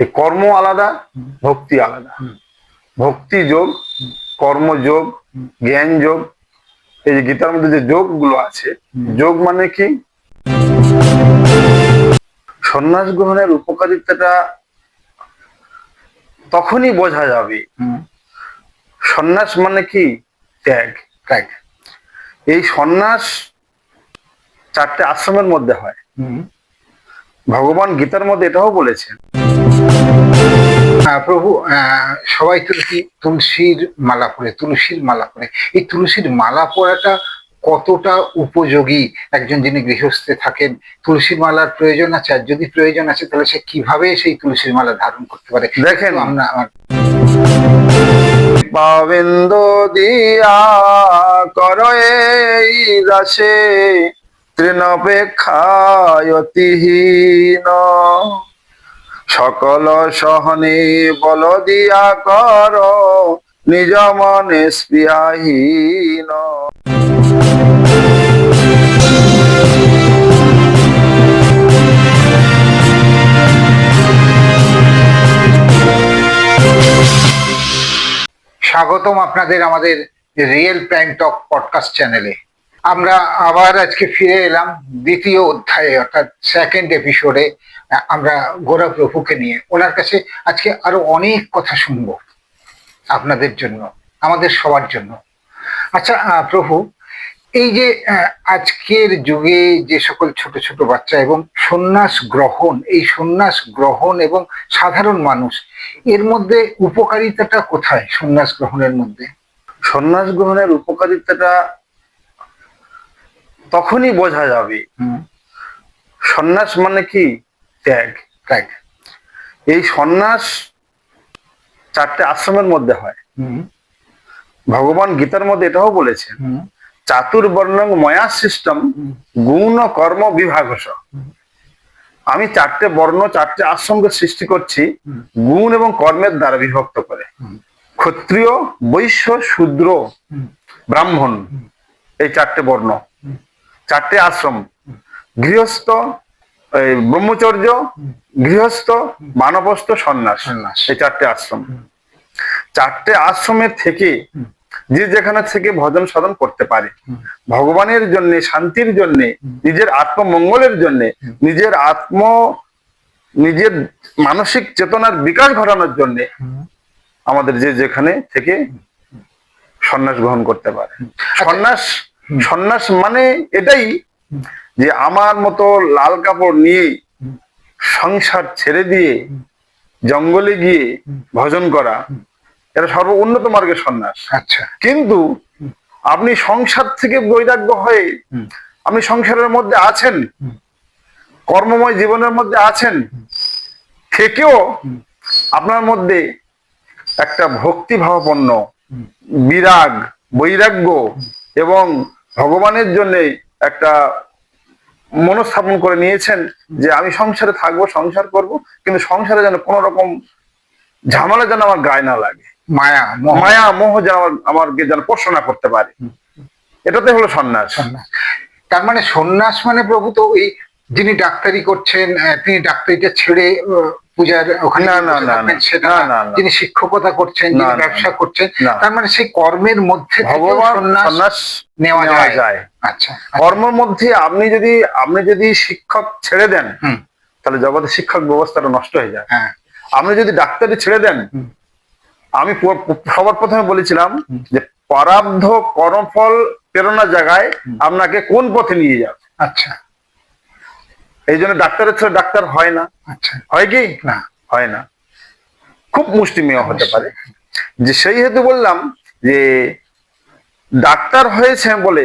এই কর্ম আলাদা ভক্তি আলাদা। ভক্তি যোগ কর্মযোগ জ্ঞান যোগ এই যে গীতার মধ্যে যে যোগগুলো আছে যোগ মানে কি? সন্ন্যাস গ্রহণের উপকারিতাটা তখনই বোঝা যাবে। সন্ন্যাস মানে কি? ত্যাগ ত্যাগ। এই সন্ন্যাস চারটে আশ্রমের মধ্যে হয়। ভগবান গীতার মধ্যে এটাও বলেছেন প্রভু আহ, সবাই তুলসী তুলসীর মালা পরে তুলসীর মালা পরে। এই তুলসীর মালা পরাটা কতটা উপযোগী? একজন যিনি গৃহস্থে থাকেন তুলসীর মালার প্রয়োজন আছে আর যদি প্রয়োজন আছে তাহলে সে কীভাবে সেই তুলসীর মালা ধারণ করতে পারে? দেখেন। আমরা আমার- পাবিন্দ দিয়া দাসে তৃণপেক্ষায়তিহীন সকল সহনে বল দিয়া কর, নিজ মনে স্বাগতম আপনাদের আমাদের রিয়েল প্রাইম টক পডকাস্ট চ্যানেলে আমরা আবার আজকে ফিরে এলাম দ্বিতীয় অধ্যায়ে, অর্থাৎ সেকেন্ড এপিসোডে আমরা গোরা প্রভুকে নিয়ে। ওনার কাছে আজকে আরও অনেক কথা শুনব আপনাদের জন্য, আমাদের সবার জন্য। আচ্ছা প্রভু, এই যে আজকের যুগে যে সকল ছোট ছোট বাচ্চা এবং সন্ন্যাস গ্রহণ, এই সন্ন্যাস গ্রহণ এবং সাধারণ মানুষ, এর মধ্যে উপকারিতাটা কোথায় সন্ন্যাস গ্রহণের মধ্যে? সন্ন্যাস গ্রহণের উপকারিতাটা তখনই বোঝা যাবে। সন্ন্যাস মানে কি? ত্যাগ তাই এই সন্ন্যাস চারটে আশ্রমের মধ্যে হয়। ভগবান গীতার মধ্যে এটাও বলেছেন চাতুর্বর্ণং ময়া সিস্টেম গুণ কর্ম বিভাগস। আমি চারটে বর্ণ চারটে আশ্রমকে সৃষ্টি করছি গুণ এবং কর্মের দ্বারা বিভক্ত করে। ক্ষত্রিয় বৈশ্য শূদ্র ব্রাহ্মণ এই চারটে বর্ণ। চারটে আশ্রম। গৃহস্থ ব্রহ্মচর্য গৃহস্থ মানবস্থ সন্ন্যাস। এই চারটে আশ্রম। চারটে আশ্রমের থেকে যে যেখানে থেকে ভজন সাধন করতে পারে ভগবানের জন্য শান্তির জন্য নিজের আত্মমঙ্গলের জন্য নিজের আত্ম নিজের মানসিক চেতনার বিকাশ ঘটানোর জন্য আমাদের যে যেখানে থেকে সন্ন্যাস গ্রহণ করতে পারে। সন্ন্যাস সন্ন্যাস মানে এটাই যে আমার মতো লাল কাপড় নিয়ে সংসার ছেড়ে দিয়ে জঙ্গলে গিয়ে ভজন করা এটা সর্ব উন্নত মার্গের সন্ন্যাস। আচ্ছা। কিন্তু আপনি সংসার থেকে বৈরাগ্য হয়ে আপনি সংসারের মধ্যে আছেন কর্মময় জীবনের মধ্যে আছেন থেকেও আপনার মধ্যে একটা ভক্তিভাবাপন্ন বিরাগ বৈরাগ্য এবং ভগবানের জন্য একটা মনস্থাপন করে নিয়েছেন যে আমি সংসারে থাকব সংসার করব কিন্তু সংসারে যেন কোন রকম ঝামেলা যেন আমার গায়ে না লাগে। মায়া মায়া মোহ যেন আমার আমাকে যেন পোষণ করতে পারে। এটাতে হলো সন্ন্যাস। সন্ন্যাস। তার মানে সন্ন্যাস মানে প্রভু তো ওই যিনি ডাক্তারি করছেন তিনি ডাক্তারিটা ছেড়ে পূজার ওখানে না, না, না, সেটা না, না। না, না। যিনি শিক্ষকতা করছেন যিনি ব্যবসা করছেন তার মানে সেই কর্মের মধ্যে ভগবান সন্ন্যাস সন্ন্যাস নেওয়া নেওয়া যায়। যায়। আচ্ছা কর্মের মধ্যে আপনি যদি আপনি যদি শিক্ষক ছেড়ে দেন তাহলে জগতে শিক্ষক ব্যবস্থাটা নষ্ট হয়ে যায়। হ্যাঁ। আপনি যদি ডাক্তারি ছেড়ে দেন আমি সবার প্রথমে বলেছিলাম যে পরাব্ধ কর্মফল প্রেরণা জায়গায় আপনাকে কোন পথে নিয়ে যাবে? আচ্ছা। এই জন্য ডাক্তারের ছেলে ডাক্তার হয় না। আচ্ছা। হয় কি? না। হয় না। খুব মুষ্টিমেয় হতে পারে। যে সেই হেতু বললাম যে ডাক্তার হয়েছেন বলে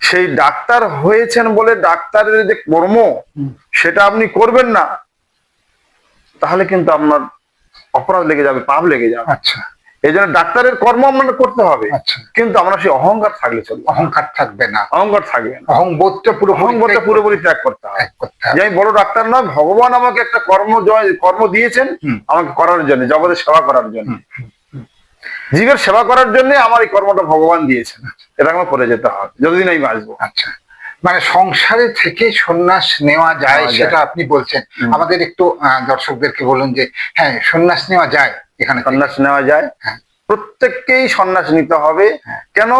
সেই ডাক্তার হয়েছেন বলে ডাক্তারের যে কর্ম সেটা আপনি করবেন না তাহলে কিন্তু আপনার অপরাধ লেগে যাবে পাপ লেগে যাবে। আচ্ছা। এই জন্য ডাক্তারের কর্ম আপনার করতে হবে। আচ্ছা। কিন্তু আমরা সেই অহংকার থাকলে চলবে অহংকার থাকবে না। অহংকার থাকবে না। অহংবোধটা পুরো অহংকারটা পুরোপুরি ত্যাগ করতে হবে। যে আমি বড় ডাক্তার নয় ভগবান আমাকে একটা কর্ম জয়- কর্ম দিয়েছেন আমাকে করার জন্য জগতের সেবা করার জন্য। জীবের সেবা করার জন্য আমার এই কর্মটা ভগবান দিয়েছেন। এটা আমার করে যেতে হবে। যতদিন আমি বাঁচবো। আচ্ছা। মানে সংসারে থেকে সন্ন্যাস নেওয়া যায় সেটা আপনি বলছেন। আমাদের একটু আহ, দর্শকদেরকে বলুন যে হ্যাঁ সন্ন্যাস নেওয়া যায়। এখানে সন্ন্যাস নেওয়া যায়। হ্যাঁ। প্রত্যেককেই সন্ন্যাস নিতে হবে। হ্যাঁ। কেন?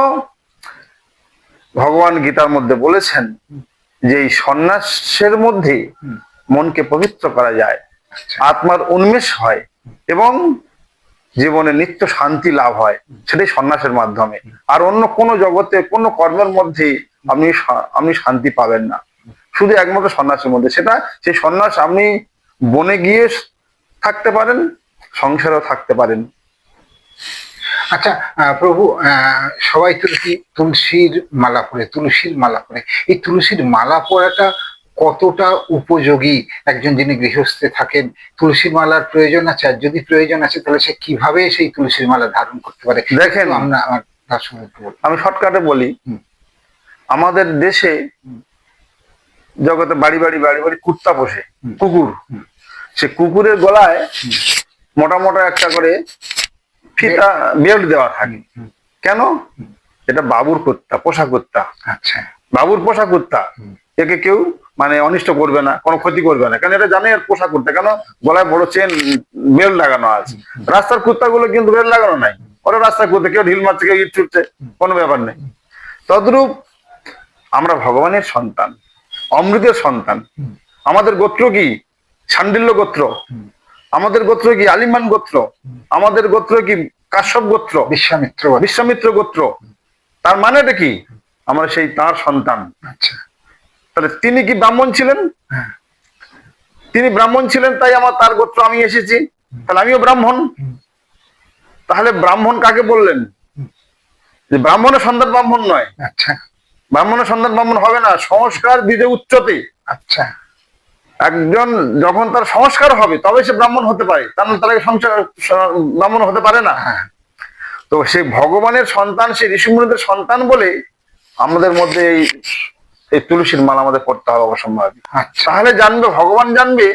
ভগবান গীতার মধ্যে বলেছেন যে এই সন্ন্যাসের মধ্যে মনকে পবিত্র করা যায়। আচ্ছা। আত্মার উন্মেষ হয় এবং জীবনে নিত্য শান্তি লাভ হয়। সেটাই সন্ন্যাসের মাধ্যমে। আর অন্য কোনো জগতে কোনো কর্মের মধ্যে আপনি আপনি শান্তি পাবেন না। শুধু একমাত্র সন্ন্যাসের মধ্যে। সেটা সেই সন্ন্যাস আপনি বনে গিয়ে থাকতে পারেন সংসারেও থাকতে পারেন আচ্ছা প্রভু সবাই তুলসী তুলসীর মালা পরে তুলসীর মালা পরে এই তুলসীর মালা পরাটা কতটা উপযোগী একজন যিনি গৃহস্থে থাকেন তুলসীর মালার প্রয়োজন আছে আর যদি প্রয়োজন আছে তাহলে সে কীভাবে সেই তুলসীর মালা ধারণ করতে পারে দেখেন আমরা আমার তার সঙ্গে। আমি শর্টকাটে বলি। আমাদের দেশে জগতে বাড়ি বাড়ি বাড়ি বাড়ি কুত্তা পোষে হুম। কুকুর। সে কুকুরের গলায় মোটা মোটা একটা করে ফিতা বেল্ট দেওয়া থাকে। কেন? এটা বাবুর কুত্তা পোষা কুত্তা আচ্ছা। বাবুর পোষা কুত্তা একে কেউ মানে অনিষ্ট করবে না কোনো ক্ষতি করবে না। কারণ এটা জানে এর পোষা কুত্তা কেন? গলায় বড় চেন বেল্ট লাগানো আছে। রাস্তার কুত্তাগুলো কিন্তু বেল্ট লাগানো নাই। ওরা রাস্তার কুত্তা কেউ ঢিল মারছে কেউ ইট ছুটছে কোনো ব্যাপার নেই। তদ্রূপ আমরা ভগবানের সন্তান অমৃতের সন্তান। আমাদের গোত্র কি? সান্ডিল্য গোত্র। আমাদের গোত্র কি আলিমান গোত্র? আমাদের গোত্র কি কাশ্যপ গোত্র? বিশ্বামিত্র। বিশ্বামিত্র গোত্র তার মানেটা কি? আমরা সেই তার সন্তান। আচ্ছা। তাহলে তিনি কি ব্রাহ্মণ ছিলেন? হ্যাঁ। তিনি ব্রাহ্মণ ছিলেন তাই আমার তার গোত্র আমি এসেছি। তাহলে আমিও ব্রাহ্মণ। তাহলে ব্রাহ্মণ কাকে বললেন? যে ব্রাহ্মণের সন্তান ব্রাহ্মণ নয়। আচ্ছা। ব্রাহ্মণের সন্তান ব্রাহ্মণ হবে না। সংস্কার বিধে উচ্চতে। আচ্ছা। একজন যখন তার সংস্কার হবে তবে সে ব্রাহ্মণ হতে পারে। তার তাহলে সংসার ব্রাহ্মণ হতে পারে না। হ্যাঁ। তো সেই ভগবানের সন্তান সেই ঋষিমুনিদের সন্তান বলে আমাদের মধ্যে এই এই তুলসীর মালা আমাদের পড়তে হবে অবসম্ভাবী আচ্ছা। তাহলে জানবে ভগবান জানবে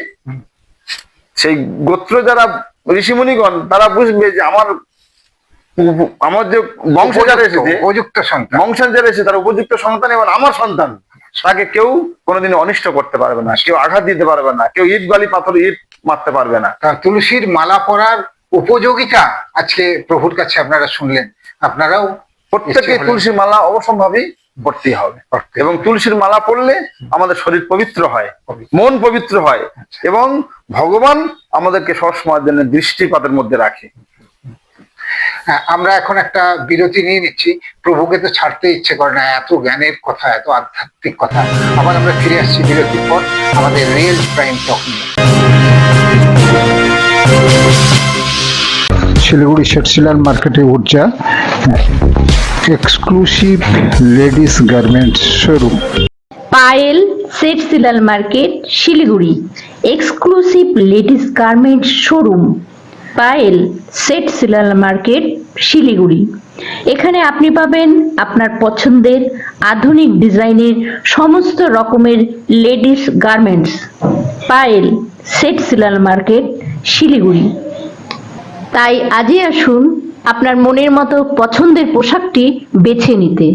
সেই গোত্র যারা ঋষিমুনিগণ তারা বুঝবে যে আমার আমার যে বংশ যারা উপযুক্ত- এসেছে উপযুক্ত সন্তান। বংশ যারা এসেছে তারা উপযুক্ত সন্তান এবং আমার সন্তান। তাকে কেউ কোনোদিন অনিষ্ট করতে পারবে না কেউ আঘাত দিতে পারবে না কেউ ইট বালি পাথর ইট মারতে পারবে না। তুলসীর মালা পরার উপযোগিতা আজকে প্রভুর কাছে আপনারা শুনলেন আপনারাও প্রত্যেকে ইচ্ছে হলে- তুলসী মালা অবশ্যম্ভাবী পড়তেই হবে। এবং তুলসীর মালা পড়লে আমাদের শরীর পবিত্র হয় মন পবিত্র হয় এবং ভগবান আমাদেরকে সবসময় জন্য দৃষ্টিপাতের মধ্যে রাখে। আমরা এখন একটা বিরতি নিয়ে নিচ্ছি। প্রভুকে তো ছাড়তে ইচ্ছে করে না, এত জ্ঞানের কথা, এত আধ্যাত্মিক কথা। আবার আমরা ফিরে আসছি বিরতির পর আমাদের রিয়েল প্রাইম টক শিলিগুড়ি শেটশিলার মার্কেটে Urja exclusive ladies garments showroom Payel Seth Srilal market Siliguri exclusive ladies garment showroom Payel, Seth Srilal market, Siliguri. এখানে আপনি পাবেন আপনার পছন্দের আধুনিক ডিজাইনের সমস্ত রকমের ladies garments. Payel, Seth Srilal market, Siliguri. তাই আজই আসুন আপনার মনের মতো পছন্দের পোশাকটি বেছে নিতে।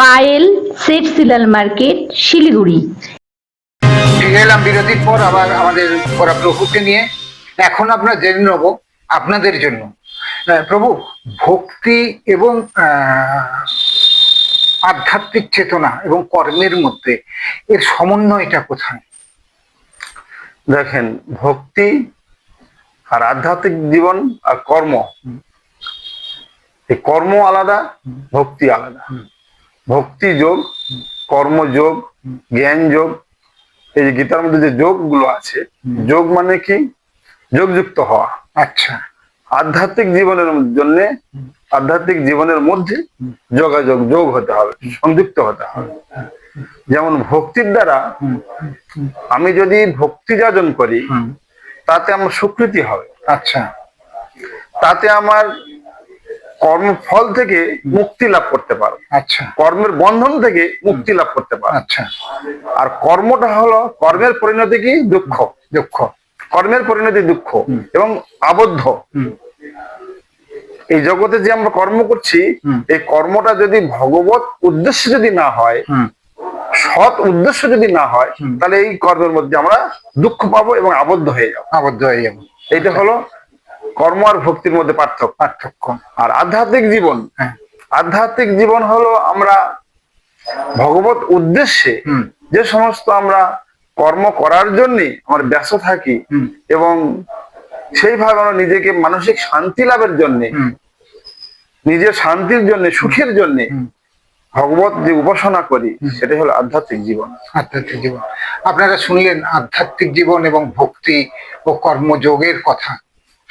Payel, set সিলাল market, Siliguri. এলাম বিরতির পর আবার আমাদের ওরা নিয়ে। এখন আমরা জেনে নেব আপনাদের জন্য। প্রভু, ভক্তি এবং আধ্যাত্মিক চেতনা এবং কর্মের মধ্যে এর সমন্বয়টা কোথায়? দেখেন, ভক্তি আর আধ্যাত্মিক জীবন আর কর্ম, এই কর্ম আলাদা, ভক্তি আলাদা। ভক্তি যোগ কর্মযোগ জ্ঞান যোগ, এই যে গীতার মধ্যে যে যোগগুলো আছে, যোগ মানে কি? যোগযুক্ত হওয়া। আচ্ছা। আধ্যাত্মিক জীবনের জন্য আধ্যাত্মিক জীবনের মধ্যে যোগাযোগ যোগ হতে হবে সংযুক্ত হতে হবে। যেমন ভক্তির দ্বারা আমি যদি ভক্তি যাজন করি তাতে আমার স্বীকৃতি হবে। আচ্ছা। তাতে আমার কর্মফল থেকে মুক্তি লাভ করতে পারো আচ্ছা। কর্মের বন্ধন থেকে মুক্তি লাভ করতে পারো আচ্ছা। আর কর্মটা হলো কর্মের পরিণতি কি? দুঃখ। দুঃখ। কর্মের পরিণতি দুঃখ এবং আবদ্ধ। এই জগতে যে আমরা কর্ম করছি এই কর্মটা যদি ভগবত উদ্দেশ্য যদি না হয় সৎ উদ্দেশ্য যদি না হয় তাহলে এই কর্মের মধ্যে আমরা দুঃখ পাবো এবং আবদ্ধ হয়ে যাব। আবদ্ধ হয়ে যাব। এইটা হলো কর্ম আর ভক্তির মধ্যে পার্থক্য। পার্থক্য। আর আধ্যাত্মিক জীবন হ্যাঁ। আধ্যাত্মিক জীবন হলো আমরা ভগবত উদ্দেশ্যে যে সমস্ত আমরা কর্ম করার জন্য আমরা ব্যস্ত থাকি এবং সেইভাবে আমরা নিজেকে মানসিক শান্তি লাভের জন্যে নিজের শান্তির জন্য সুখের জন্য ভগবত যে উপাসনা করি সেটাই হলো আধ্যাত্মিক জীবন। আধ্যাত্মিক জীবন। আপনারা শুনলেন আধ্যাত্মিক জীবন এবং ভক্তি ও কর্মযোগের কথা।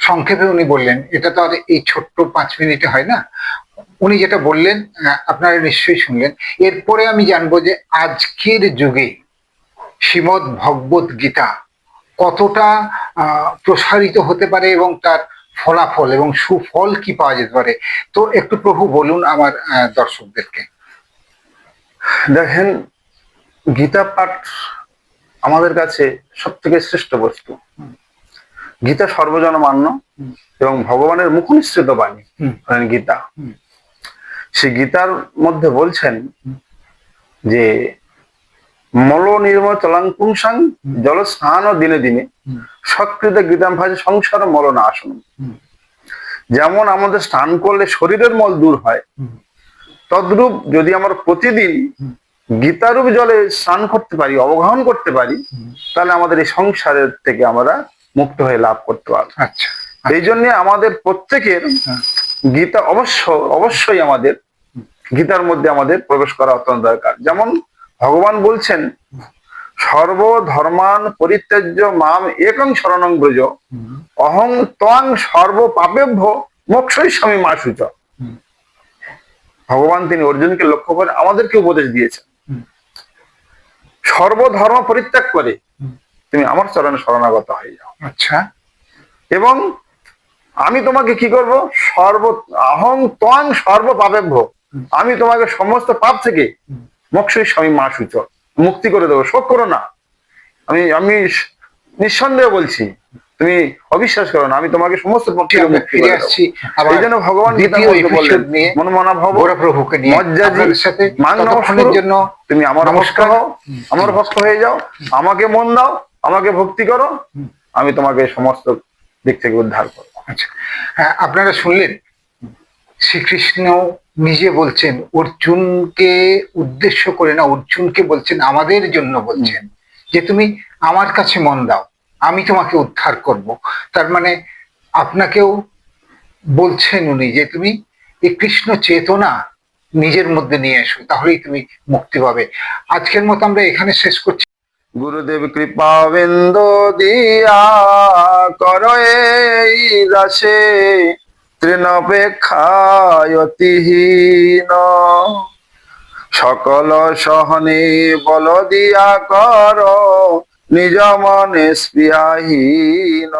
সংক্ষেপে উনি বললেন এটা তো আর এই ছোট্ট পাঁচ মিনিটে হয় না? উনি যেটা বললেন আহ, আপনারা নিশ্চয়ই শুনলেন। এরপরে আমি জানব যে আজকের যুগে শ্রীমদ ভগবত গীতা কতটা প্রসারিত হতে পারে এবং তার ফলাফল এবং সুফল কি পাওয়া যেতে পারে? তো একটু প্রভু বলুন আমার দর্শকদেরকে। দেখেন গীতা পাঠ আমাদের কাছে সব থেকে শ্রেষ্ঠ বস্তু। গীতা সর্বজন মান্য এবং ভগবানের মুখনিসৃত বাণী। হলেন গীতা। সে গীতার মধ্যে বলছেন যে মল নির্মল চলাং পুংসাং জল স্নান দিনে দিনে। সকৃত গীতাম ভাজে সংসার মল না আসন যেমন আমাদের স্নান করলে শরীরের মল দূর হয় তদ্রূপ যদি আমরা প্রতিদিন গীতারূপ জলে স্নান করতে পারি অবগাহন করতে পারি তাহলে আমাদের এই সংসারের থেকে আমরা মুক্ত হয়ে লাভ করতে পারব। আচ্ছা এই জন্য আমাদের প্রত্যেকের হ্যাঁ। গীতা অবশ্য অবশ্যই আমাদের গীতার মধ্যে আমাদের প্রবেশ করা অত্যন্ত দরকার। যেমন ভগবান বলছেন সর্বধর্মান পরিত্যাজ্য মাম একং শরণং ব্রজ। অহং ত্বং সর্ব পাপেভ্য মোক্ষই স্বামী মা সূচ। ভগবান তিনি অর্জুনকে লক্ষ্য করে আমাদেরকে উপদেশ দিয়েছেন। সর্বধর্ম পরিত্যাগ করে তুমি আমার চরণে শরণাগত হয়ে যাও। আচ্ছা। এবং আমি তোমাকে কি করব? সর্ব অহং ত্বং সর্ব পাপেভ্য আমি তোমাকে সমস্ত পাপ থেকে হুম। স্বামী মা সূচ মুক্তি করে দেবো শোক করো না। আমি আমি নিঃসন্দেহ বলছি তুমি অবিশ্বাস করো না আমি তোমাকে সমস্ত পাপ মুক্তি করে আসছি এই জন্য ভগবান মধ্যে বললেন, মনমনা ভব গৌরপ্রভুকে নিয়ে মজ্জাজি সাথে মান ততক্ষণের নমস্কার জন্য তুমি আমার নমস্কার। হও আমার ভক্ত হয়ে যাও আমাকে মন দাও আমাকে ভক্তি করো আমি তোমাকে সমস্ত দিক থেকে উদ্ধার করব। আচ্ছা। হ্যাঁ আপনারা শুনলেন শ্রীকৃষ্ণ নিজে বলছেন, অর্জুনকে উদ্দেশ্য করে না, অর্জুনকে বলছেন, আমাদের জন্য বলছেন, যে তুমি আমার কাছে মন দাও, আমি তোমাকে উদ্ধার করব। তার মানে আপনাকেও বলছেন উনি যে তুমি এই কৃষ্ণ চেতনা নিজের মধ্যে নিয়ে এসো, তাহলেই তুমি মুক্তি পাবে। আজকের মতো আমরা এখানে শেষ করছি। গুরুদেব কৃপা বিন্দ দিয়া কর এই দাসে তৃণপেক্ষায়তিহীন সকল সহনে বল দিয়া কর নিজ মনে স্পৃহাহীন।